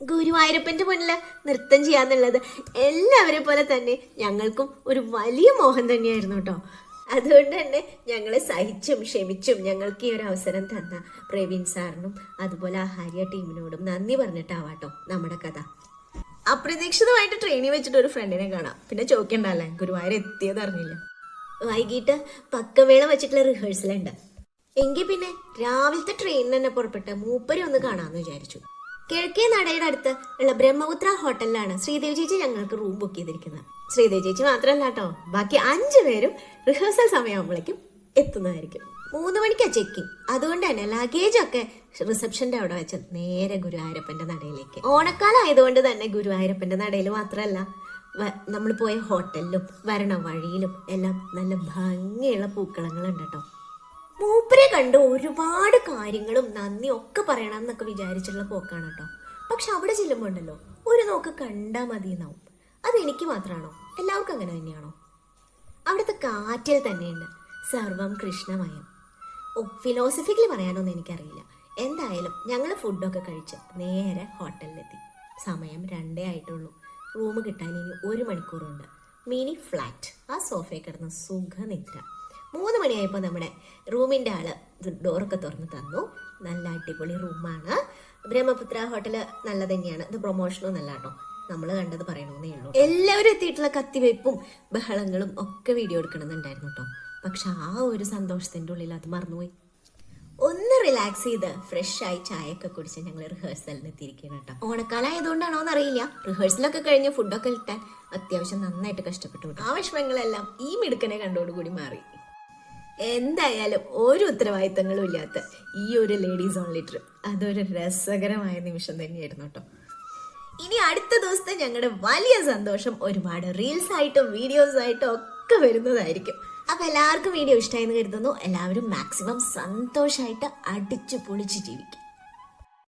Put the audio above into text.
ഗുരുവായൂരപ്പന്റെ മുന്നിൽ നൃത്തം ചെയ്യാന്നുള്ളത് എല്ലാവരെ പോലെ തന്നെ ഞങ്ങൾക്കും ഒരു വലിയ മോഹം തന്നെയായിരുന്നു കേട്ടോ. അതുകൊണ്ട് തന്നെ ഞങ്ങളെ സഹിച്ചും ക്ഷമിച്ചും ഞങ്ങൾക്ക് ഈ ഒരു അവസരം തന്ന പ്രവീൺ സാറിനും അതുപോലെ ആ ഹാരിയ ടീമിനോടും നന്ദി പറഞ്ഞിട്ടാവാട്ടോ നമ്മുടെ കഥ. അപ്രതീക്ഷിതമായിട്ട് ട്രെയിനിൽ വെച്ചിട്ട് ഒരു ഫ്രണ്ടിനെ കാണാം. പിന്നെ ചോദിക്കണ്ടല്ലേ? ഗുരുവായൂർ എത്തിയത് അറിഞ്ഞില്ല? വൈകിട്ട് പക്കമേളം വെച്ചിട്ടുള്ള റിഹേഴ്സലുണ്ട് എങ്കിൽ പിന്നെ രാവിലത്തെ ട്രെയിനിൽ തന്നെ പുറപ്പെട്ട് മൂപ്പരെ ഒന്ന് കാണാമെന്ന് വിചാരിച്ചു. കിഴക്കേ നടയുടെ അടുത്ത് ഉള്ള ബ്രഹ്മപുത്ര ഹോട്ടലിലാണ് ശ്രീദേവി ചേച്ചി ഞങ്ങൾക്ക് റൂം ബുക്ക് ചെയ്തിരിക്കുന്നത്. ശ്രീദേവി ചേച്ചി മാത്രമല്ല കേട്ടോ. ബാക്കി അഞ്ചു പേരും റിഹേഴ്സൽ സമയമാകുമ്പോഴേക്കും എത്തുന്നതായിരിക്കും. മൂന്ന് മണിക്കാ ചെക്കിങ് അതുകൊണ്ട് തന്നെ ലഗേജ് ഒക്കെ റിസപ്ഷന്റെ അവിടെ വെച്ച് നേരെ ഗുരുവായൂരപ്പന്റെ നടയിലേക്ക്. ഓണക്കാലം ആയതുകൊണ്ട് തന്നെ ഗുരുവായൂരപ്പന്റെ നടയിൽ മാത്രമല്ല നമ്മൾ പോയ ഹോട്ടലിലും വരണ വഴിയിലും എല്ലാം നല്ല ഭംഗിയുള്ള പൂക്കളങ്ങളുണ്ട് കേട്ടോ. മൂപ്പരെ കണ്ട് ഒരുപാട് കാര്യങ്ങളും നന്ദി ഒക്കെ പറയണം എന്നൊക്കെ വിചാരിച്ചിട്ടുള്ള പോക്കാണ് കേട്ടോ. പക്ഷെ അവിടെ ചെല്ലുമ്പോൾ ഉണ്ടല്ലോ ഒരു നോക്ക് കണ്ടാൽ മതി എന്നാവും അത് എനിക്ക് മാത്രമാണോ എല്ലാവർക്കും അങ്ങനെ തന്നെയാണോ? അവിടുത്തെ കാറ്റിൽ തന്നെയുണ്ട് സർവം കൃഷ്ണമയം. ഓ ഫിലോസഫിക്കലി പറയാനൊന്നും എനിക്കറിയില്ല. എന്തായാലും ഞങ്ങൾ ഫുഡൊക്കെ കഴിച്ച് നേരെ ഹോട്ടലിലെത്തി. സമയം രണ്ടേ ആയിട്ടുള്ളൂ. റൂം കിട്ടാൻ ഇനി ഒരു മണിക്കൂറുണ്ട്. Mini flat. ആ സോഫയിൽ കിടന്ന് സുഖനിദ്ര. മൂന്ന് മണിയായപ്പോൾ നമ്മുടെ റൂമിന്റെ ആൾ ഡോറൊക്കെ തുറന്ന് തന്നു. നല്ല അടിപൊളി റൂമാണ്. ബ്രഹ്മപുത്ര ഹോട്ടൽ നല്ല തന്നെയാണ്. ഇത് പ്രൊമോഷനും നല്ല കേട്ടോ. നമ്മൾ കണ്ടത് പറയണമെന്നേ ഉള്ളൂ എല്ലാവരും എത്തിയിട്ടുള്ള കത്തിവയ്പ്പും ബഹളങ്ങളും ഒക്കെ വീഡിയോ എടുക്കണമെന്നുണ്ടായിരുന്നു കേട്ടോ. പക്ഷെ ആ ഒരു സന്തോഷത്തിന്റെ ഉള്ളിൽ അത് മറന്നുപോയി. ഒന്ന് റിലാക്സ് ചെയ്ത് ഫ്രഷ് ആയി ചായയൊക്കെ കുടിച്ച് ഞങ്ങൾ റിഹേഴ്സലിന് എത്തിയിരിക്കുന്നു കേട്ടോ. ഓണക്കാലം ആയതുകൊണ്ടാണോ എന്നറിയില്ല റിഹേഴ്സലൊക്കെ കഴിഞ്ഞ് ഫുഡൊക്കെ കിട്ടാൻ അത്യാവശ്യം നന്നായിട്ട് കഷ്ടപ്പെട്ടു. ആ വിഷമങ്ങളെല്ലാം ഈ മിടുക്കനെ കണ്ടോടുകൂടി മാറി. എന്തായാലും ഒരു ഉത്തരവാദിത്തങ്ങളും ഇല്ലാത്ത ഈ ഒരു ലേഡീസ് ഓൺലി ട്രിപ്പ് അതൊരു രസകരമായ നിമിഷം തന്നെയായിരുന്നു കേട്ടോ. ഇനി അടുത്ത ദിവസത്തെ ഞങ്ങളുടെ വലിയ സന്തോഷം ഒരുപാട് റീൽസ് ആയിട്ടും വീഡിയോസ് ആയിട്ടും ഒക്കെ വരുന്നതായിരിക്കും. അപ്പൊ എല്ലാവർക്കും വീഡിയോ ഇഷ്ടമായെന്ന് കരുതുന്നു. എല്ലാവരും മാക്സിമം സന്തോഷമായിട്ട് അടിച്ചു പൊളിച്ച് ജീവിക്കും.